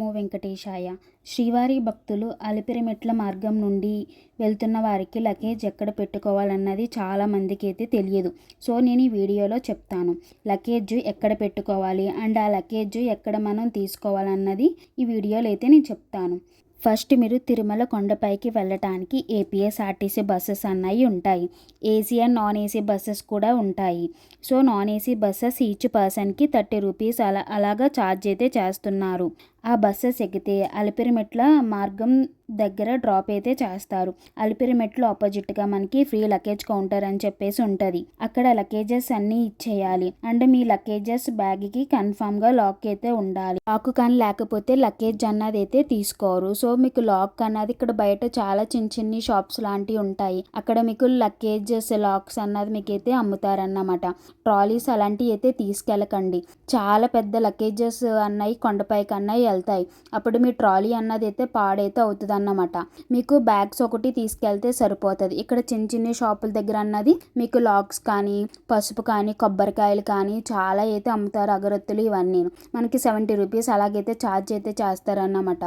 నమో వెంకటేశాయ. శ్రీవారి భక్తులు అలిపిరిమెట్ల మార్గం నుండి వెళ్తున్న వారికి లగేజ్ ఎక్కడ పెట్టుకోవాలన్నది చాలా మందికి అయితే తెలియదు. సో నేను ఈ వీడియోలో చెప్తాను. లగేజ్ ఎక్కడ పెట్టుకోవాలి? అండ్ ఆ లగేజ్ ఎక్కడ మనం తీసుకోవాలన్నది ఈ వీడియోలో అయితే నేను చెప్తాను. ఫస్ట్ మీరు తిరుమల కొండపైకి వెళ్ళటానికి ఏపీఎస్ఆర్టీసీ బస్సెస్ అన్నవి ఉంటాయి. AC and non AC buses కూడా ఉంటాయి. So non AC buses each పర్సన్కి థర్టీ రూపీస్ అలా అలాగా ఛార్జ్ అయితే చేస్తున్నారు. ఆ బస్సెస్ ఎక్కితే అలిపిరిమెట్ల మార్గం దగ్గర డ్రాప్ అయితే చేస్తారు. అలిపిరిమెట్లు ఆపోజిట్గా మనకి ఫ్రీ లగేజ్ కౌంటర్ అని చెప్పేసి ఉంటుంది. అక్కడ లగేజెస్ అన్నీ ఇచ్చేయాలి. అండ్ మీ లగేజెస్ బ్యాగ్కి కన్ఫామ్గా లాక్ అయితే ఉండాలి. లాక్ కానీ లేకపోతే లగేజ్ అన్నది అయితే తీసుకోరు. సో మీకు లాక్ అన్నది ఇక్కడ బయట చాలా చిన్న చిన్ని షాప్స్ లాంటివి ఉంటాయి. అక్కడ మీకు లగేజెస్ లాక్స్ అన్నది మీకు అయితే అమ్ముతారన్నమాట. ట్రాలీస్ అలాంటివి అయితే తీసుకెళ్ళకండి. చాలా పెద్ద లగేజెస్ అన్నవి కొండపైకి అన్నవి వెళ్తాయి. అప్పుడు మీ ట్రాలీ అన్నది అయితే పాడైతే అవుతుంది అన్నమాట మీకు బ్యాగ్స్ ఒకటి తీసుకెళ్తే సరిపోతుంది. ఇక్కడ చిన్న చిన్న షాపుల దగ్గర అన్నది మీకు లాక్స్ కానీ పసుపు కానీ కొబ్బరికాయలు కానీ చాలా అయితే అమ్ముతారు అగరత్తులు ఇవన్నీ. మనకి సెవెంటీ రూపీస్ అలాగైతే ఛార్జ్ అయితే చేస్తారన్నమాట.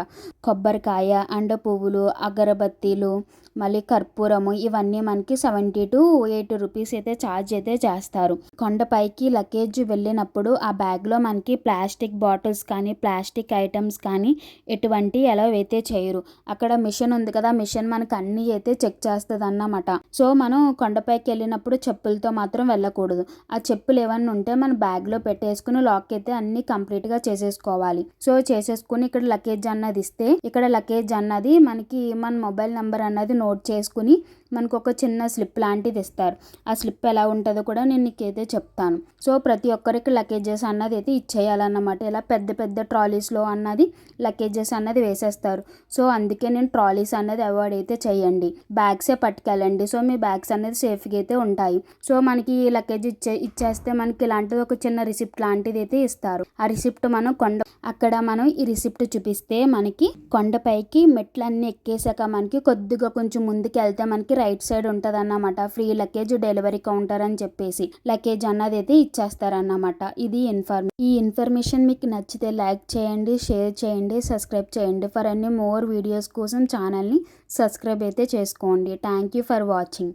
కొబ్బరికాయ అండ్ పువ్వులు అగరబత్తీలు మళ్ళీ కర్పూరము ఇవన్నీ మనకి సెవెంటీ టు ఎయిటీ రూపీస్ అయితే ఛార్జ్ అయితే చేస్తారు. కొండపైకి లగేజ్ వెళ్ళినప్పుడు ఆ బ్యాగ్లో మనకి ప్లాస్టిక్ బాటిల్స్ కానీ ప్లాస్టిక్ ఐటమ్స్ ఐటమ్స్ కానీ ఎటువంటి ఎలా అయితే చేయరు. అక్కడ మిషన్ ఉంది కదా మిషన్ మనకు అన్నీ అయితే చెక్ చేస్తుంది అన్నమాట సో మనం కొండపైకి వెళ్ళినప్పుడు చెప్పులతో మాత్రం వెళ్ళకూడదు. ఆ చెప్పులు ఏమన్నా ఉంటే మన బ్యాగ్లో పెట్టేసుకుని లాక్ అయితే అన్నీ కంప్లీట్గా చేసేసుకోవాలి. సో చేసేసుకుని ఇక్కడ లగేజ్ అన్నది ఇస్తే ఇక్కడ లగేజ్ అన్నది మనకి మన మొబైల్ నెంబర్ అన్నది నోట్ చేసుకుని మనకు ఒక చిన్న స్లిప్ లాంటిది ఇస్తారు. ఆ స్లిప్ ఎలా ఉంటుందో కూడా నేను నీకైతే చెప్తాను. సో ప్రతి ఒక్కరికి లగేజెస్ అన్నది అయితే ఇచ్చేయాలన్నమాట. ఇలా పెద్ద పెద్ద ట్రాలీస్లో అన్నది లగేజెస్ అన్నది వేసేస్తారు. సో అందుకే నేను ట్రాలీస్ అన్నది అవాయిడ్ అయితే చేయండి. బ్యాగ్సే పట్టుకెళ్ళండి. సో మీ బ్యాగ్స్ అనేది సేఫ్గా అయితే ఉంటాయి. సో మనకి లగేజ్ ఇచ్చే ఇచ్చేస్తే మనకి ఇలాంటిది ఒక చిన్న రిసిప్ట్ లాంటిది అయితే ఇస్తారు. ఆ రిసిప్ట్ మనం కొండ అక్కడ మనం ఈ రిసిప్ట్ చూపిస్తే మనకి కొండపైకి మెట్లన్నీ ఎక్కేసాక మనకి కొద్దిగా కొంచెం ముందుకు వెళ్తే మనకి రైట్ సైడ్ ఉంటుంది అన్నమాట ఫ్రీ లగేజ్ డెలివరీ కౌంటర్ అని చెప్పేసి లగేజ్ అన్నది అయితే ఇచ్చేస్తారన్నమాట. ఇది ఇన్ఫర్మే ఈ ఇన్ఫర్మేషన్ మీకు నచ్చితే లైక్ చేయండి షేర్ చేయండి సబ్స్క్రైబ్ చేయండి. ఫర్ అన్ని మోర్ వీడియోస్ కోసం ఛానల్ని సబ్స్క్రైబ్ అయితే చేసుకోండి. Thank you for watching